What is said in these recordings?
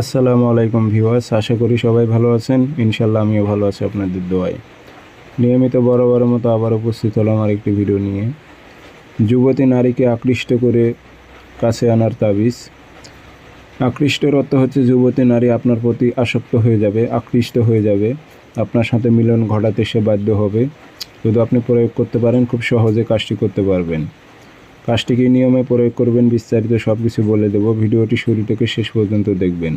আসসালামু আলাইকুম ভিউয়ার্স, আশা করি সবাই ভালো আছেন। ইনশাল্লাহ আমিও ভালো আছি আপনাদের দোয়ায়। নিয়মিত বড় মতো আবার উপস্থিত হলাম আর একটি ভিডিও নিয়ে। যুবতী নারীকে আকৃষ্ট করে কাছে আনার তাবিজ। আকৃষ্টর অর্থ হচ্ছে যুবতী নারী আপনার প্রতি আসক্ত হয়ে যাবে, আকৃষ্ট হয়ে যাবে। আপনার সাথে মিলন ঘটাতে সে বাধ্য হবে। যদি আপনি প্রয়োগ করতে পারেন, খুব সহজে কাজটি করতে পারবেন। কাজটি কী নিয়মে প্রয়োগ করবেন, বিস্তারিত সব কিছু বলে দেবো। ভিডিওটি শুরু থেকে শেষ পর্যন্ত দেখবেন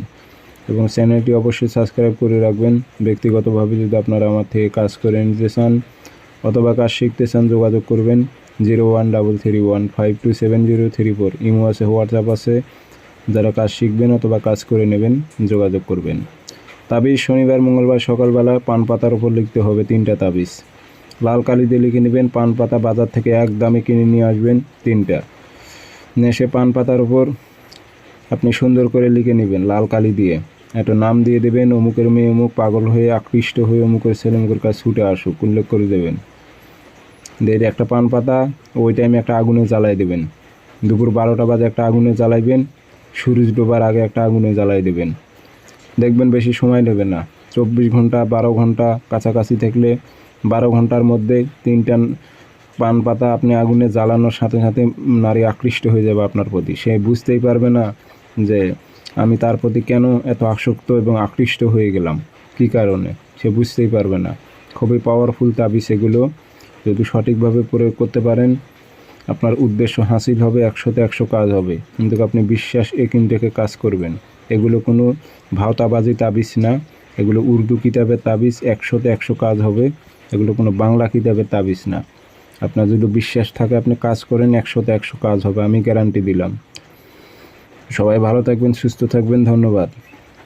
এবং চ্যানেলটি অবশ্যই সাবস্ক্রাইব করে রাখবেন। ব্যক্তিগতভাবে যদি আপনারা আমার থেকে কাজ করে নিতে চান অথবা কাজ শিখতে চান, যোগাযোগ করবেন zero one double three one five two seven zero three four. Imo আছে, হোয়াটসঅ্যাপ আছে। যারা কাজ শিখবেন অথবা কাজ করে নেবেন, যোগাযোগ করবেন। তাবিজ শনিবার, মঙ্গলবার সকালবেলা পান পাতার উপর লিখতে হবে তিনটা তাবিজ। লাল কালি দিয়ে লিখে নেবেন। পান পাতা বাজার থেকে এক দামে কিনে নিয়ে আসবেন তিনটা। নেশে পান পাতার উপর আপনি সুন্দর করে লিখে নেবেন লাল কালি দিয়ে। একটা নাম দিয়ে দেবেন, অমুকের মেয়ে অমুক পাগল হয়ে আকৃষ্ট হয়ে অমুকের ছেলে অমুকের কাছে ছুটে আসুক, উল্লেখ করে দেবেন। দিয়ে একটা পান পাতা, ওই টাইমে একটা আগুনে জ্বালাই দেবেন। দুপুর বারোটা বাজে একটা আগুনে জ্বালাইবেন, সূর্য ডোবার আগে একটা আগুনে জ্বালাই দেবেন। দেখবেন বেশি সময় নেবে না। চব্বিশ ঘণ্টা, বারো ঘণ্টা কাছাকাছি থাকলে বারো ঘণ্টার মধ্যে তিনটা পান পাতা আপনি আগুনে জ্বালানোর সাথে সাথে নারী আকৃষ্ট হয়ে যাবে আপনার প্রতি। সে বুঝতেই পারবে না যে আমি তার প্রতি কেন এত আসক্ত এবং আকৃষ্ট হয়ে গেলাম। কী কারণে? সে বুঝতেই পারবে না। খুবই পাওয়ারফুল তাবি সেগুলো যদি সঠিকভাবে প্রয়োগ করতে পারেন, আপনার উদ্দেশ্য হাসিল হবে একশোতে একশো কাজ হবে। কিন্তু আপনি বিশ্বাস একিন রেখে কাজ করবেন। এগুলো কোনো ভাওতাবাজি তাবিজ না। এগুলো উর্দু কিতাবের তাবিজ, একশোতে একশো কাজ হবে। এগুলো কোনো বাংলা কিতাবের তাবিজ না। আপনার যদি বিশ্বাস থাকে, আপনি কাজ করেন, একশোতে একশো কাজ হবে, আমি গ্যারান্টি দিলাম। সবাই ভালো থাকবেন, সুস্থ থাকবেন, ধন্যবাদ।